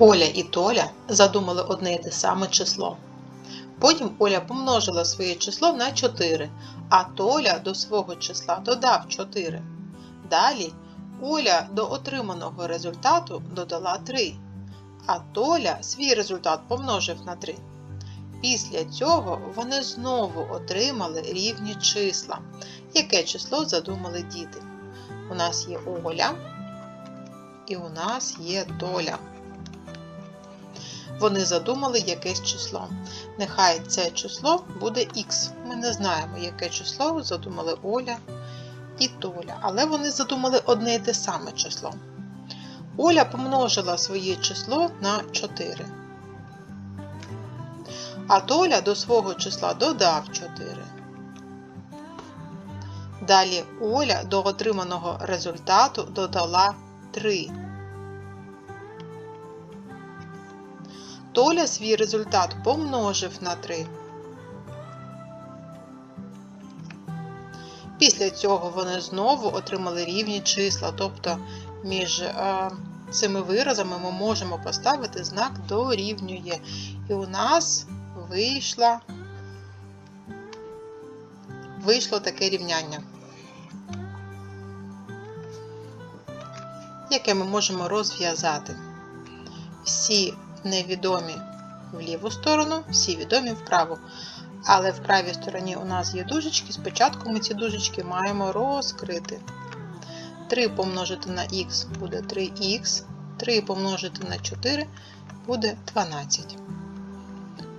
Оля і Толя задумали одне і те саме число. Потім Оля помножила своє число на 4, а Толя до свого числа додав 4. Далі Оля до отриманого результату додала 3, а Толя свій результат помножив на 3. Після цього вони знову отримали рівні числа. Яке число задумали діти? У нас є Оля і у нас є Толя. Вони задумали якесь число. Нехай це число буде х. Ми не знаємо, яке число задумали Оля і Толя, але вони задумали одне і те саме число. Оля помножила своє число на 4. А Толя до свого числа додав 4. Далі Оля до отриманого результату додала 3. Толя свій результат помножив на 3. Після цього вони знову отримали рівні числа, тобто між е, цими виразами ми можемо поставити знак дорівнює. І у нас вийшло, вийшло таке рівняння, яке ми можемо розв'язати. Всі невідомі в ліву сторону, всі відомі вправо. Але в правій стороні у нас є дужечки. Спочатку ми ці дужечки маємо розкрити. 3 помножити на х буде 3х, 3 помножити на 4 буде 12.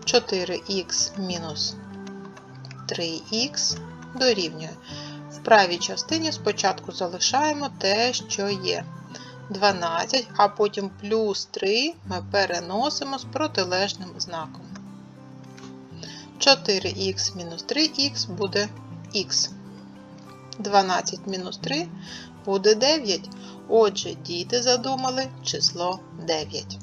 4х мінус 3х дорівнює. В правій частині спочатку залишаємо те, що є. 12, а потім плюс 3 ми переносимо з протилежним знаком. 4х мінус 3х буде х. 12 мінус 3 буде 9. Отже, діти задумали число 9.